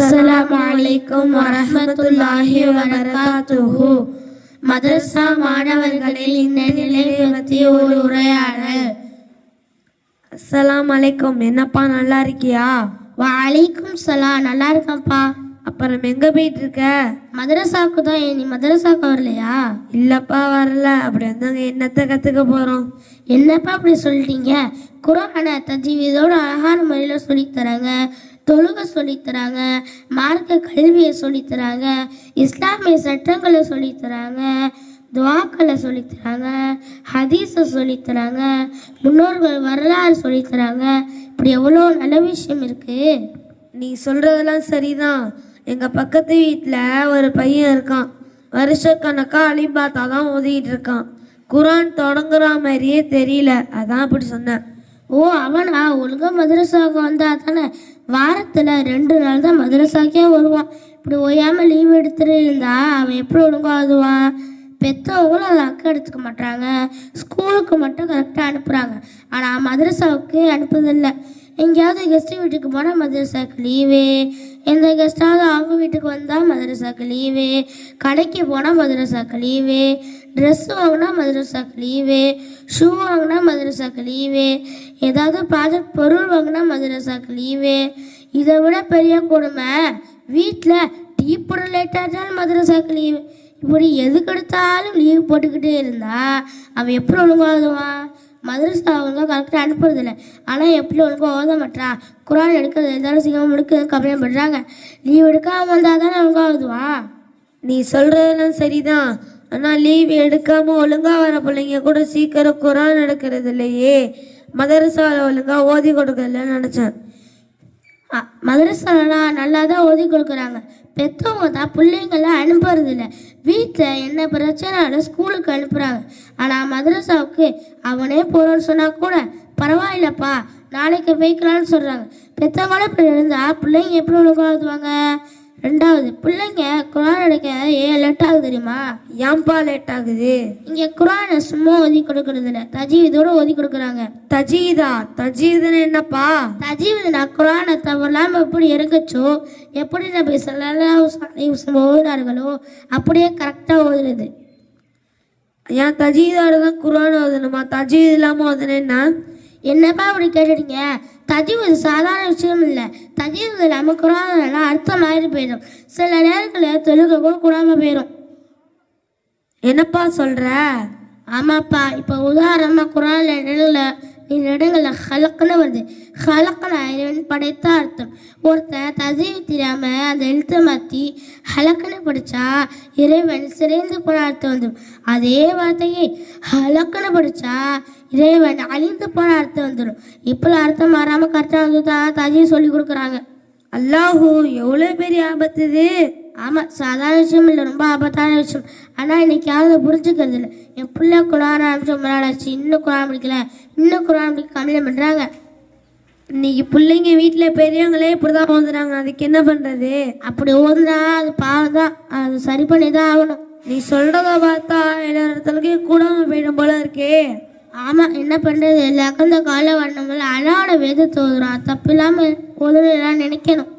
அஸ்ஸலாமு அலைக்கும் வரஹ்மத்துல்லாஹி வபரகாத்துஹு. மதரசா மாணவர்களில் இந்த நிலை பற்றி ஒரு உரையாடல். அஸ்ஸலாம் அலைக்கும். என்னப்பா நல்லா இருக்கியா? வலைக்கும் சலாம். நல்லா இருக்கேன்ப்பா. அப்புறம் எங்க போயிட்டு இருக்க மதரசாவுக்கு தான். நீ மதரசாவுக்கு வரலையா? இல்லப்பா வரல. அப்படி வந்தாங்க என்னத்த கத்துக்க போறோம்? என்னப்பா அப்படி சொல்லிட்டீங்க? குரானை தஜீவிதோட அழகான முறையில் சொல்லித் தராங்க. தொழுகை சொல்லித் தராங்க மார்க்க கல்வியை சொல்லித் தராங்க இஸ்லாமிய சட்டங்களை சொல்லித் தராங்க துவாக்களை சொல்லித் தராங்க ஹதீஸை சொல்லித் தராங்க முன்னோர்கள் வரலாறு சொல்லித் தராங்க இப்படி எவ்வளோ நல்ல விஷயம் இருக்குது நீ சொல்றதெல்லாம் சரிதான். எங்க பக்கத்து வீட்ல ஒரு பையன் இருக்கான். வருஷக்கணக்கா அலிபாத்தா தான் ஓதிட்டு இருக்கான். குரான் தொடங்குற மாதிரியே தெரியல. அதான் அப்படி சொன்னேன். ஓ அவனா? ஒழுங்கா மதரசாவுக்கு வந்தா தானே? வாரத்தில் ரெண்டு நாள் தான் மதரசாக்கே வருவான். இப்படி ஓயாமல் லீவ் எடுத்துட்டு இருந்தா அவன் எப்படி ஒழுங்கா பெற்றவங்களும் அதை அக்கறை எடுத்துக்க மாட்டாங்க ஸ்கூலுக்கு மட்டும் கரெக்டாக அனுப்புகிறாங்க ஆனால் மதரசாவுக்கு அனுப்புதில்லை எங்கேயாவது கெஸ்ட் வீட்டுக்கு போனால் மதரசாக்கு லீவு எந்த கெஸ்ட்டாவது அவங்க வீட்டுக்கு வந்தால் மதரசாக்கு லீவு கடைக்கு போனால் மதரசாக்கு லீவு ட்ரெஸ் வாங்கினா மதரசாக்கு லீவு ஷூ வாங்கினா மதரசாக்கு லீவு ஏதாவது ப்ராஜெக்ட் பொருள் வாங்கினா மதரசாக்கு லீவு இதை விட பெரிய கொடுமை வீட்டில் டீ போட லேட்டாச்சாலும் மதரசாக்கு லீவு இப்படி எதுக்கு எடுத்தாலும் லீவ் போட்டுக்கிட்டே இருந்தா அவன் எப்படி ஒழுங்கா எழுதுவான் மதரசா அவங்க கரெக்டாக அனுப்புறதில்ல. ஆனால் எப்படி ஒழுங்காக ஓத மாட்டான் குரான் எடுக்கிறது இருந்தாலும் சீக்கிரம் முடிக்கிறது கம்ப்ளைண்ட் பண்ணுறாங்க லீவ் எடுக்காமல் வந்தால் தானே ஒழுங்கா எழுதுவான் நீ சொல்கிறதெல்லாம் சரிதான். ஆனால் லீவ் எடுக்காமல் ஒழுங்காக வர பிள்ளைங்க கூட சீக்கிரம் குரான் எடுக்கிறது இல்லையே. மதரசாவில் ஒழுங்காக ஓதி கொடுக்கலன்னு நினச்சேன். மதரசாலாம் நல்லா தான் ஓதி கொடுக்குறாங்க. பெற்றவங்க தான் பிள்ளைங்களாம் அனுப்புறதில்ல வீட்டில் என்ன பிரச்சனை ஸ்கூலுக்கு அனுப்புகிறாங்க ஆனால் மதரசாவுக்கு அவனே போகிறோன்னு சொன்னால் கூட பரவாயில்லப்பா நாளைக்கு போய்க்கலாம்னு சொல்கிறாங்க பெற்றவங்களே இப்படி இருந்தால் பிள்ளைங்க எப்படி ஒழுங்காக ஓதுவாங்க? ரெண்டாவது பிள்ளைங்க குரான் எடுக்க ஏன் லேட் ஆகுது தெரியுமா? ஏன்பா லேட் ஆகுது? இங்கே குரானை சும்மா ஓதி கொடுக்கறது இல்லை. தஜீதோட ஓதி கொடுக்குறாங்க. தஜீதா தஜீதுன்னு என்னப்பா? தஜீதுனா குரானை தவறாம எப்படி இறங்கச்சோ எப்படி நபி சல்லாஹ் ஓதுனார்களோ அப்படியே கரெக்டாக ஓதுறது. ஏன் தஜீதோட தான் குரான் ஓதணுமா? தஜீத் இல்லாம ஓதுனேன்னா என்னப்பா அப்படி கேட்டுட்டீங்க? தஜீவது சாதாரண விஷயம் இல்லை. தஜீவது இல்லாமல் குரான் அர்த்தம் ஆயிட்டு போயிடும். சில நேரங்களில் தொழுகை கூட கூடாமல் போயிடும் என்னப்பா சொல்கிற ஆமாப்பா இப்போ உதாரணமாக குரான் இடங்களில் இடங்களில் ஹலக்குன்னு வருது ஹலக்கன இறைவன் படைத்த அர்த்தம். ஒருத்தன் தஜீவ் தெரியாமல் அந்த எழுத்தை மாற்றி ஹலக்குன்னு படித்தா இறைவன் சிறைந்து போன அர்த்தம் வந்துடும். அதே வார்த்தையை ஹலக்குன்னு படித்தா இறைவன் அழிந்து போன அர்த்தம் வந்துடும். இப்போ அர்த்தம் மாறாமல் கரெக்டாக வந்து தான் தசையை சொல்லி கொடுக்குறாங்க. அல்லாஹூ எவ்வளோ பெரிய ஆபத்து இது. ஆமாம் சாதாரண விஷயம் இல்லை ரொம்ப ஆபத்தான விஷயம். ஆனால் இன்னைக்கு யாரும் புரிஞ்சுக்கிறது இல்லை. என் பிள்ளை குரான் ஆரம்பிச்சு ரொம்ப நாள் ஆச்சு. இன்னும் குரான் படிக்கல. இன்னும் குரான் படிக்க கம்ப்ளைண்ட் பண்ணுறாங்க இன்னைக்கு பிள்ளைங்க வீட்டில் பெரியவங்களே இப்படிதான் ஓதுறாங்க அதுக்கு என்ன பண்றது? அப்படி ஓதுனா அது பாவம் தான். அது சரி பண்ணி தான் ஆகணும். நீ சொல்றத பார்த்தா எல்லா இடத்துலக்கே கூடாம போயிடும் போல இருக்கே. ஆமாம் என்ன பண்ணுறது எல்லாருக்கும் இந்த கால வண்ணங்கள் அழாட வேதத்தை ஓதுறான் தப்பு இல்லாமல் ஓதுலாம் நினைக்கணும்.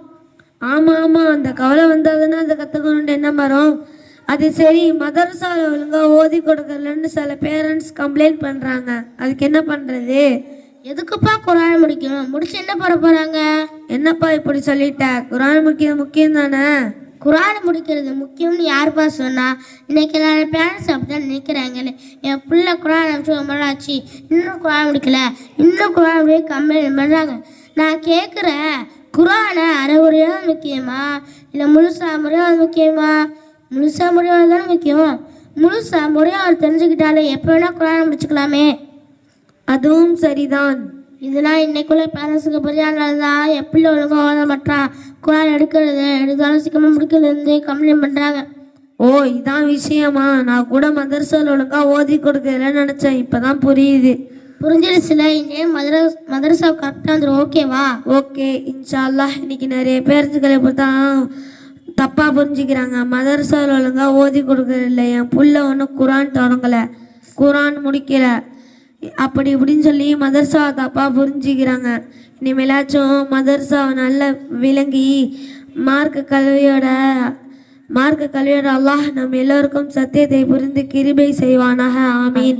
ஆமா ஆமா அந்த கவலை வந்தாதுன்னா அதை கத்துக்கணும்னு என்ன வரும். அது சரி மதரசால ஒழுங்கா ஓதி கொடுக்கலன்னு சில பேரண்ட்ஸ் கம்ப்ளைண்ட் பண்றாங்க. அதுக்கு என்ன பண்றது? எதுக்குப்பா குரான் முடிக்கணும்? முடிச்சு என்ன பண்ண போகிறாங்க என்னப்பா இப்படி சொல்லிட்ட? குரான் முக்கியம் முக்கியம் தானே? குரான் முடிக்கிறது முக்கியம்னு யாருப்பா சொன்னா? இன்னைக்கு நான் பேரண்ட்ஸ் அப்படிதான் நினைக்கிறாங்களே என் பிள்ளை குரான் அனுப்பிச்சு ரொம்ப ஆச்சு. இன்னும் குரான் முடிக்கல. இன்னும் குரான் முடிய கம்ப்ளைண்ட் பண்ணுறாங்க நான் கேட்குறேன் குரானை அரைகுறையாக முக்கியமா? இல்லை முழுசா முறையாக முக்கியமா? முழுசா முறையாக தானே முக்கியம். முழுசா முறையாக தெரிஞ்சுக்கிட்டாலே எப்போ வேணால் குரானை முடிச்சுக்கலாமே. அதுவும் சரிதான். இதெல்லாம் இன்னைக்குள்ள பேரண்ட்ஸுக்கு பெரிய தான் எப்படி ஒழுங்காக ஓத மாட்டான் குரான் எடுக்கிறது எடுத்தாலும் சீக்கிரமாக முடிக்கிறது கம்ப்ளைண்ட் பண்ணுறாங்க ஓ இதான் விஷயமா. நான் கூட மதரசால ஒழுங்கா ஓதி கொடுக்கலன்னு நினைச்சேன். இப்பதான் புரியுது. புரிஞ்சிருச்சுல? இங்கே மதரஸ் மதரசா கரெக்டாக வந்துடும் ஓகேவா ஓகே இன்ஷா அல்லாஹ் இன்னைக்கு நிறைய பேர்த்துக்களை தான் தப்பாக புரிஞ்சுக்கிறாங்க. மதரசாவில் ஒழுங்காக ஓதி கொடுக்கறது இல்லை. என் புள்ள ஒன்றும் குரான் தொடங்கலை. குரான் முடிக்கல. அப்படி இப்படின்னு சொல்லி மதரசா தப்பாக புரிஞ்சுக்கிறாங்க. இனிமேலாச்சும் மதர்சாவை நல்லா விளங்கி மார்க்க கல்வியோட மார்க்க கல்வியோட அல்லாஹ் நம்ம எல்லோருக்கும் சத்தியத்தை புரிந்து கிருபை செய்வானாக. ஆமீன்.